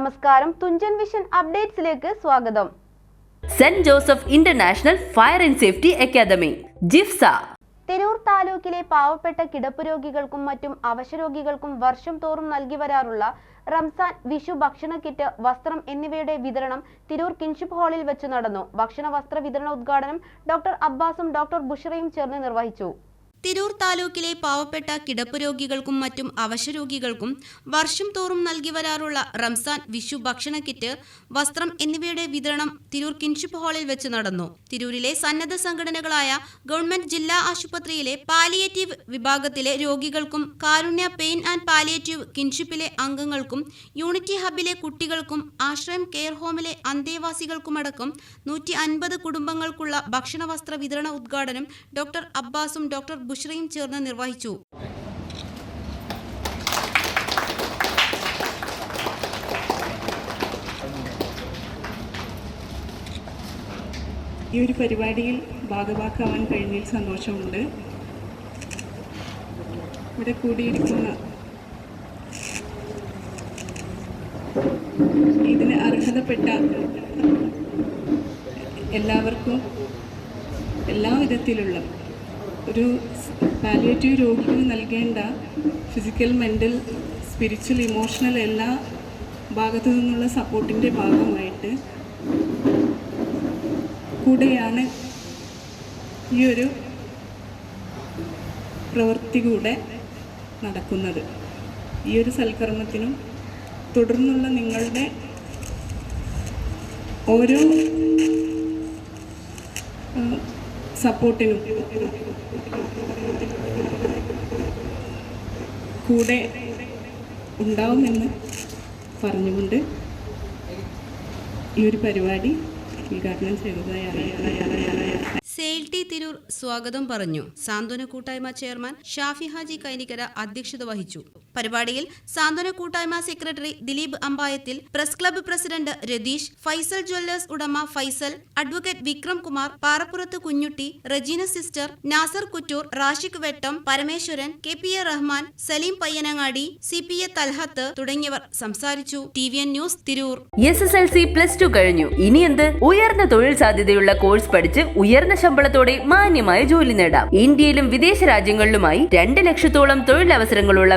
നമസ്കാരം. തുഞ്ചൻ വിഷൻ അപ്ഡേറ്റ്സിലേക്ക് സ്വാഗതം. Saint Joseph international fire and safety academy ജിഫ്സ. Tirur താലൂക്കിലെ പാവപ്പെട്ട കിടപ്പ് രോഗികൾക്കും മറ്റും അവശരോഗികൾക്കും വർഷം തോറും നൽകി വരാറുള്ള റംസാൻ വിഷു ഭക്ഷണ കിറ്റ് വസ്ത്രം എന്നിവയുടെ വിതരണം തിരൂർ കിൻഷിപ്പ് ഹാളിൽ വെച്ച് നടന്നു. ഭക്ഷണ വസ്ത്ര വിതരണ ഉദ്ഘാടനം ഡോക്ടർ അബ്ബാസും ഡോക്ടർ ബുഷറയും ചേർന്ന് നിർവഹിച്ചു. തിരൂർ താലൂക്കിലെ പാവപ്പെട്ട കിടപ്പ് രോഗികൾക്കും മറ്റും അവശരോഗികൾക്കും വർഷം തോറും നൽകി വരാറുള്ള റംസാൻ വിഷു ഭക്ഷണ കിറ്റ് വസ്ത്രം എന്നിവയുടെ വിതരണം തിരൂർ കിൻഷിപ്പ് ഹാളിൽ വെച്ച് നടന്നു. തിരൂരിലെ സന്നദ്ധ സംഘടനകളായ ഗവൺമെന്റ് ജില്ലാ ആശുപത്രിയിലെ പാലിയേറ്റീവ് വിഭാഗത്തിലെ രോഗികൾക്കും കാരുണ്യ പെയിൻ ആൻഡ് പാലിയേറ്റീവ് കിൻഷിപ്പിലെ അംഗങ്ങൾക്കും യൂണിറ്റി ഹബിലെ കുട്ടികൾക്കും ആശ്രയം കെയർ ഹോമിലെ അന്തേവാസികൾക്കുമടക്കം നൂറ്റി അൻപത് കുടുംബങ്ങൾക്കുള്ള ഭക്ഷണ വസ്ത്ര വിതരണ ഉദ്ഘാടനം ഡോക്ടർ അബ്ബാസും ഡോക്ടർ ബുഷ്രയും ചേർന്ന് നിർവഹിച്ചു. ഈ ഒരു പരിപാടിയിൽ ഭാഗവാക്കാവാൻ കഴിഞ്ഞതിൽ സന്തോഷമുണ്ട്. ഇവിടെ കൂടിയിരിക്കുന്ന ഇതിന് അർഹതപ്പെട്ട എല്ലാവർക്കും എല്ലാ വിധത്തിലുള്ള ഒരു പാലിയേറ്റീവ് രോഗിക്ക് നൽകേണ്ട ഫിസിക്കൽ മെന്റൽ സ്പിരിച്വൽ ഇമോഷണൽ എല്ലാ ഭാഗത്തു നിന്നുള്ള സപ്പോർട്ടിന്റെ ഭാഗമായിട്ട് കൂടെയാണ് ഈ ഒരു പ്രവൃത്തി കൂടെ നടക്കുന്നത്. ഈ ഒരു സൽക്കർമ്മത്തിനും തുടർന്നുള്ള നിങ്ങളുടെ ഓരോ സപ്പോർട്ടിനും കൂടെ ഉണ്ടാവുമെന്ന് പറഞ്ഞുകൊണ്ട് ഈ ഒരു പരിപാടി ഉദ്ഘാടനം ചെയ്തതായി അറിയാം. സെയിൽ ടി തിരൂർ സ്വാഗതം പറഞ്ഞു. സാന്ത്വന കൂട്ടായ്മ ചെയർമാൻ ഷാഫി ഹാജി കൈനികര അധ്യക്ഷത വഹിച്ചു. പരിപാടിയിൽ സാന്ത്വന കൂട്ടായ്മ secretary Dileep Ambayathil press club president Ratheesh Faisal jewellers ഉടമ Faisal advocate Vikram Kumar Parappurath Kunjutty Rajeena sister Nasar Kuttoor Rashiq Vettam Parameswaran K P A Rahman Saleem Payyanangadi C P A Thalhath തുടങ്ങിയവർ സംസാരിച്ചു. T V N news Tirur. S S L C plus two കഴിഞ്ഞു. ഇനി എന്ത്? ഉയർന്ന തൊഴിൽ സാധ്യതയുള്ള course പഠിച്ച് ഉയർന്ന ശമ്പളത്തോടെ മാന്യമായ ജോലി നേടാം. ഇന്ത്യയിലും വിദേശ രാജ്യങ്ങളിലുമായി രണ്ട് ലക്ഷത്തോളം തൊഴിലവസരങ്ങളുള്ള